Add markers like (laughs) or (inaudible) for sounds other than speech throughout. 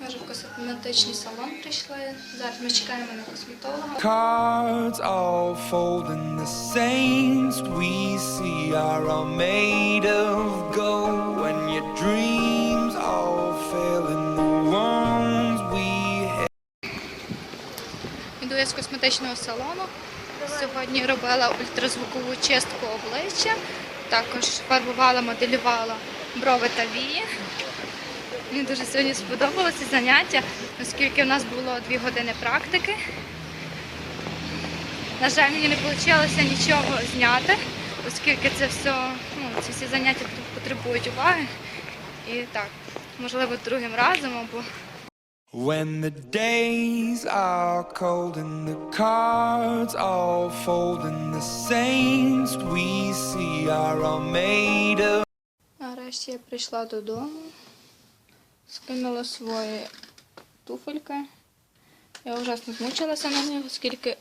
Ми вже в косметичний салон прийшли. Зараз ми чекаємо на косметолога. Cards all fold and the saints we see are all made of gold. When your dreams all fail and the ones we Іду я з косметичного салону. Сьогодні робила ультразвукову чистку обличчя, також фарбувала, моделювала брови та вії. Мені дуже сьогодні сподобалося заняття, оскільки в нас було дві години практики. На жаль, мені не вийшло нічого зняти, оскільки це все, ну, ці всі заняття потребують уваги. І так, можливо, другим разом або When the days are cold and the cards all fold and the saints we see are all made of Нарешті я прийшла додому, скинула свої туфельки. Я ужасно змучилася на них, оскільки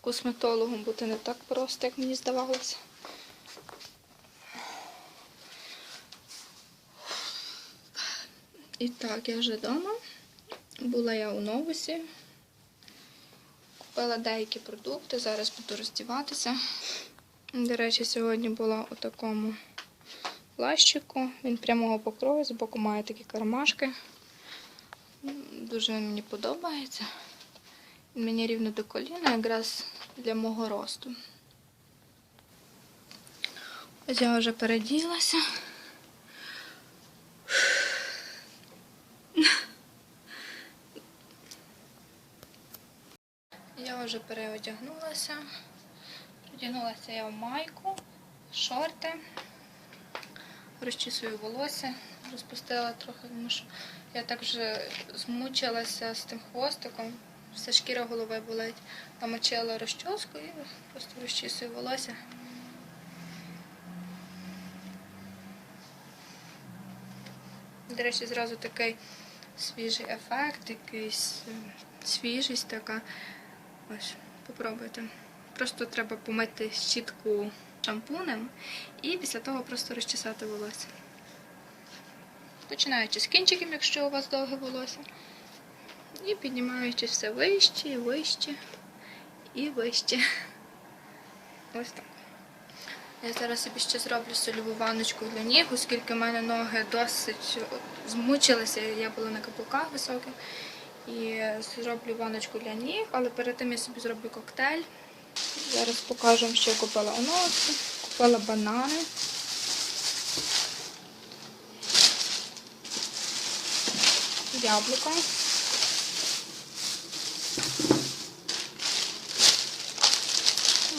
косметологом бути не так просто, як мені здавалося. І так, я вже вдома. Була я у новусі. Купила деякі продукти, зараз буду роздіватися. До речі, сьогодні була у такому плащику. Він прямого покрою, збоку має такі кармашки. Дуже він мені подобається. Він мені рівно до коліна, якраз для мого росту. Ось я вже переділася. Я вже переодягнулася. Одягнулася я в майку, шорти, розчісую волосся, розпустила трохи, тому що я так вже змучилася з тим хвостиком, вся шкіра голови болить. Намочила розчоску і просто розчісую волосся. До речі, зразу такий свіжий ефект, якийсь е, свіжість така. Ось, попробуйте. Просто треба помити щітку шампунем і після того просто розчесати волосся. Починаючи з кінчиків, якщо у вас довге волосся. І піднімаючи все вище, і вище і вище. Ось так. Я зараз собі ще зроблю сольову ванночку для ніг, оскільки в мене ноги досить змучилися, я була на каблуках високих. І зроблю ванночку для ніг, але перед тим я собі зроблю коктейль. Зараз покажу що я купила у носу. Купила банани. Яблуко.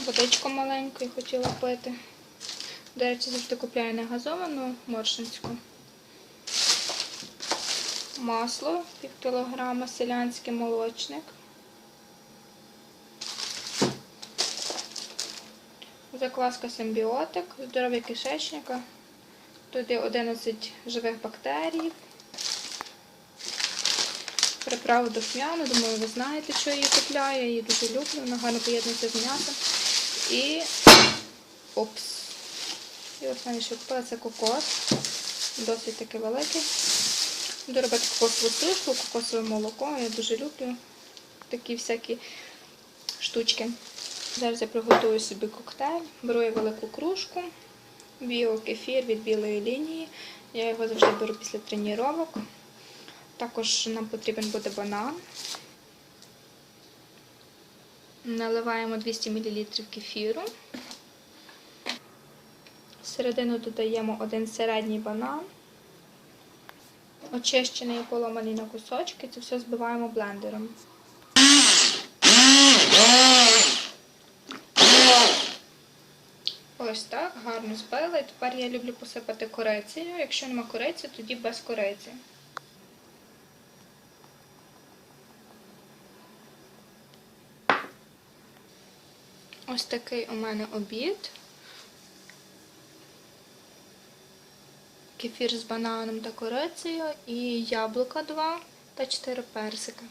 Водичку маленьку я хотіла пити. До речі, завжди купляю не газовану моршинську. Масло пів кілограма, селянський молочник. Закваска симбіотик, здоров'я кишечника. Туди 11 живих бактерій. Приправу духмяну, думаю, ви знаєте, що я її купляю. Я її дуже люблю, вона гарно поєднується з м'ясом. І опс. І останнє, що купила, це кокос. Досить такий великий. Буду робити кокосову стружку, кокосове молоко. Я дуже люблю такі всякі штучки. Зараз я приготую собі коктейль. Беру я велику кружку, біокефір від білої лінії. Я його завжди беру після тренувань. Також нам потрібен буде банан. Наливаємо 200 мл кефіру. Всередину додаємо один середній банан очищений і поломаний на кусочки. Це все збиваємо блендером. Ось так, гарно збила. І тепер я люблю посипати корицею. Якщо нема кориці, тоді без кориці. Ось такий у мене обід. Кефір з бананом та корицею і яблука 2 та 4 персики.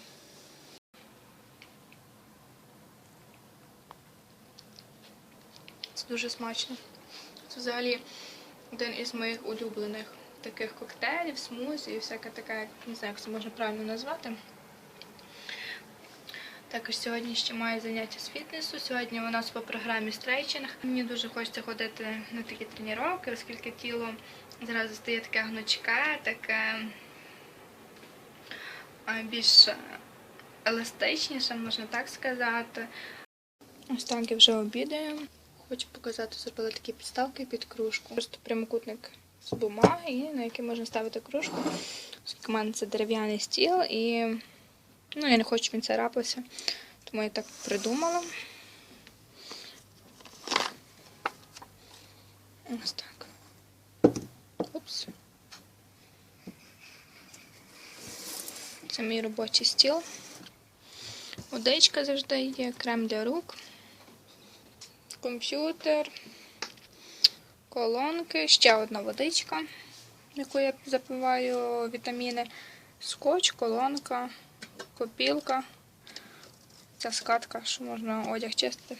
Це дуже смачно. Це взагалі один із моїх улюблених таких коктейлів, смузі і всяке таке, як- не знаю, як це можна правильно назвати. Також сьогодні ще маю заняття з фітнесу. Сьогодні у нас по програмі стрейчинг. Мені дуже хочеться ходити на такі тренування, оскільки тіло зразу стає таке гнучке, таке більш еластичніше, можна так сказати. Я вже обідаю. Хочу показати, зробила такі підставки під кружку. Просто прямокутник з бумаги, на який можна ставити кружку. Оскільки в мене це дерев'яний стіл, і ну, я не хочу, щоб він царапався, тому я так придумала. Ось так. Упс. Це мій робочий стіл. Водичка завжди є, крем для рук, комп'ютер, колонки, ще одна водичка, яку я запиваю вітаміни, скотч, колонка, копілка, ця скатка, що можна одяг чистити.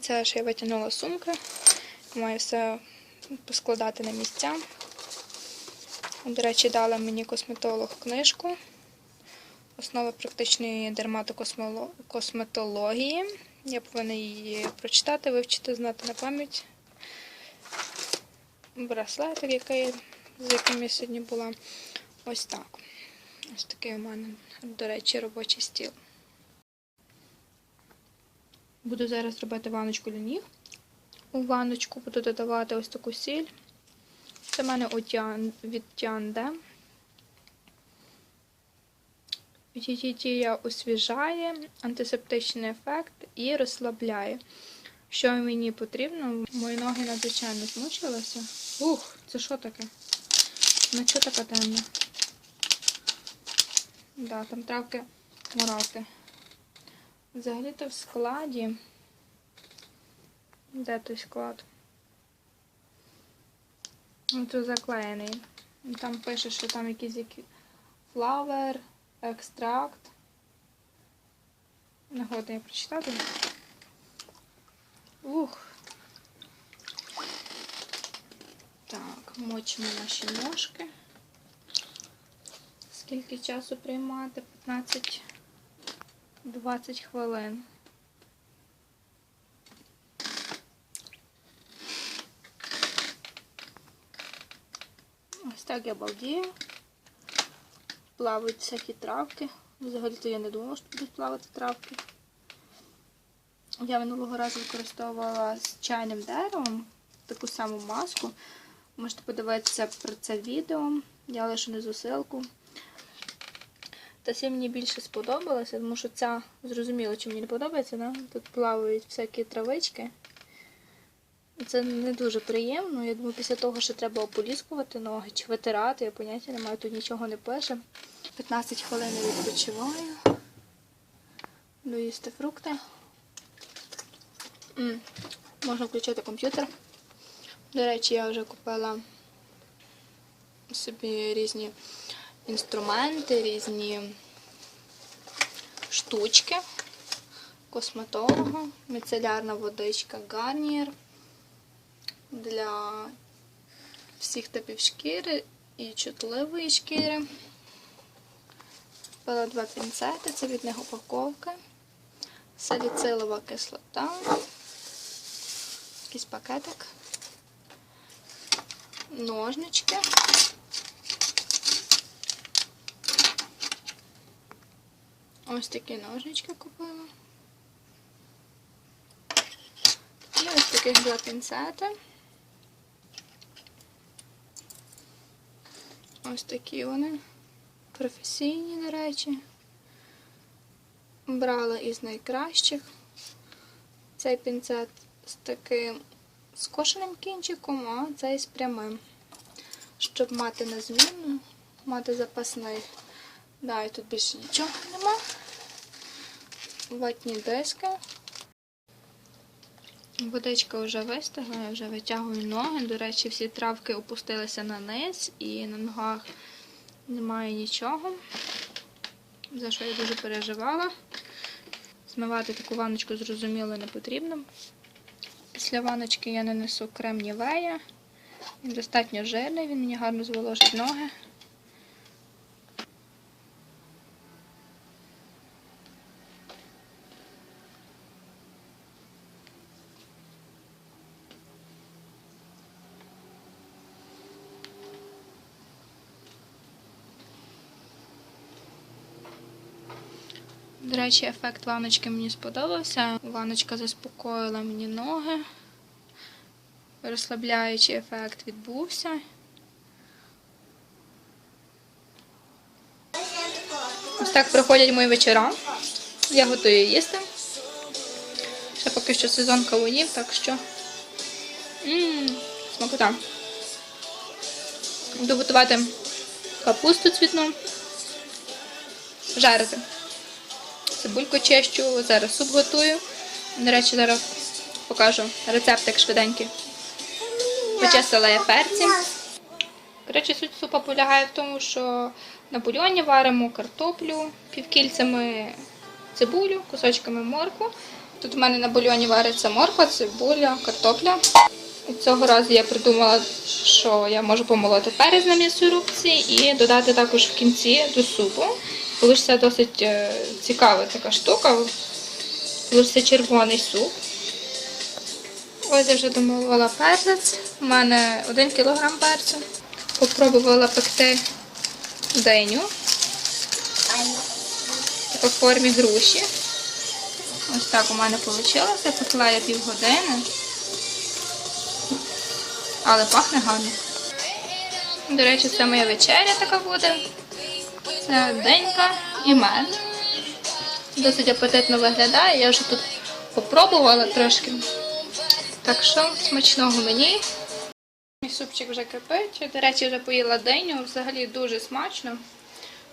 Це ж я витягнула сумки, маю все поскладати на місця. До речі, дала мені косметолог книжку. Основи практичної дерматокосметології. Я повинна її прочитати, вивчити, знати на пам'ять. Браслетик, який, з яким я сьогодні була. Ось так. Ось такий у мене, до речі, робочий стіл. Буду зараз робити ваночку для ніг. У ваночку буду додавати ось таку сіль. Це в мене від Тянде. Її дія освіжає, антисептичний ефект і розслабляє. Що мені потрібно? Мої ноги надзвичайно змучилися. Ух, це що таке? Ну що така темна? Да, там травки мурати. Взагалі-то в складі. Де той склад? Тут заклеєний. Там пише, що там якийсь флавер, екстракт. Не годна я прочитати. Ух. Так, мочимо наші ножки. Скільки часу приймати? 15-20 хвилин. Ось так я балдію. Плавають всякі травки. Взагалі-то я не думала, що будуть плавати травки. Я минулого разу використовувала з чайним деревом таку саму маску. Можете подивитися про це відео. Я лишу внизу ссылку. Та ця мені більше сподобалася, тому що ця зрозуміло, чи мені не подобається. Да? Тут плавають всякі травички. Це не дуже приємно. Я думаю, після того, що треба ополіскувати ноги чи витирати, я поняття не маю, тут нічого не пише. 15 хвилин відпочиваю. Доїсти фрукти. М, Можна включити комп'ютер. До речі, я вже купила собі різні інструменти, різні штучки косметолога, міцелярна водичка Гарнієр для всіх типів шкіри і чутливої шкіри. Купила два пінцети, це від них упаковки, саліцилова кислота, якийсь пакетик, ножнички. Ось такі ножнички купила. І ось таких два пінцети. Ось такі вони. Професійні, до речі. Брала із найкращих. Цей пінцет з таким скошеним кінчиком, а цей з прямим. Щоб мати незмінну, мати запасний. Да, і тут більше нічого нема. Ватні диски. Водичка вже вистигла, я вже витягую ноги. До речі, всі травки опустилися на низ і на ногах немає нічого. За що я дуже переживала. Змивати таку ваночку зрозуміло не потрібно. Після ваночки я нанесу крем Нівея Він достатньо жирний, він мені гарно зволожить ноги. До речі, ефект ваночки мені сподобався. Ваночка заспокоїла мені ноги. Розслабляючий ефект відбувся. Ось так проходять мої вечора. Я готую їсти. Ще поки що сезон кавунів, так що. Ммм, смакота. Буду капусту цвітну. Жарити. Цибульку чищу, зараз суп готую. До речі, зараз покажу рецептик швиденький. Почистила я перці. Коротше, суть супа полягає в тому, що на бульйоні варимо картоплю, півкільцями цибулю, кусочками моркву. Тут в мене на бульйоні вариться морква, цибуля, картопля. І цього разу я придумала, що я можу помолоти перець на м'ясорубці і додати також в кінці до супу. Получиться досить е, цікава така штука. Получиться червоний суп. Ось я вже домовила перець. У мене 1 кг перцю. Попробувала пекти диню. Така в формі груші. Ось так у мене вийшло. Пекла я півгодини. Але пахне гарно. До речі, це моя вечеря така буде. Денька і мед. Досить апетитно виглядає. Я вже тут попробувала трошки. Так що смачного мені. Мій супчик вже кипить. До речі, вже поїла деню. Взагалі дуже смачно.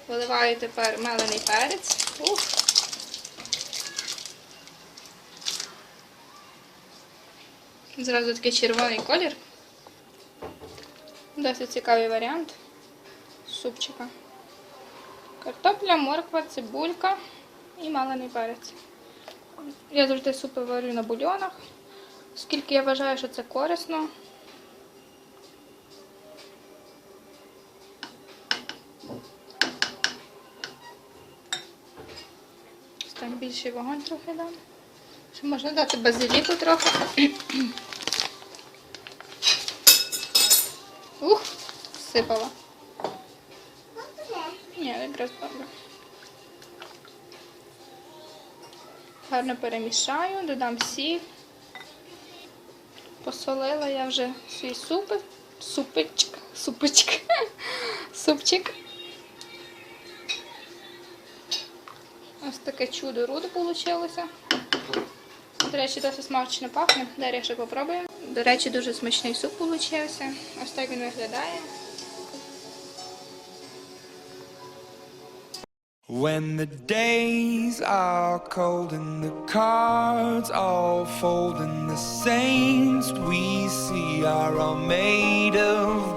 Виливаю тепер мелений перець. Ух. Зразу такий червоний колір. Досить цікавий варіант супчика. Картопля, морква, цибулька і малений перець. Я завжди супи варю на бульйонах, оскільки я вважаю, що це корисно. Ось Так, більший вогонь трохи дам. Ще можна дати базиліку трохи. (clears throat) Ух, сипала. Ні, якраз добре. Гарно перемішаю, додам сіль. Посолила я вже свій супик. Супичок. Супичок. (laughs) Супчик. Ось таке чудо руду вийшло. До речі, досить смачно пахне. Далі ще попробуємо. До речі, дуже смачний суп вийшов. Ось так він виглядає. When the days are cold and the cards all fold and the saints we see are all made of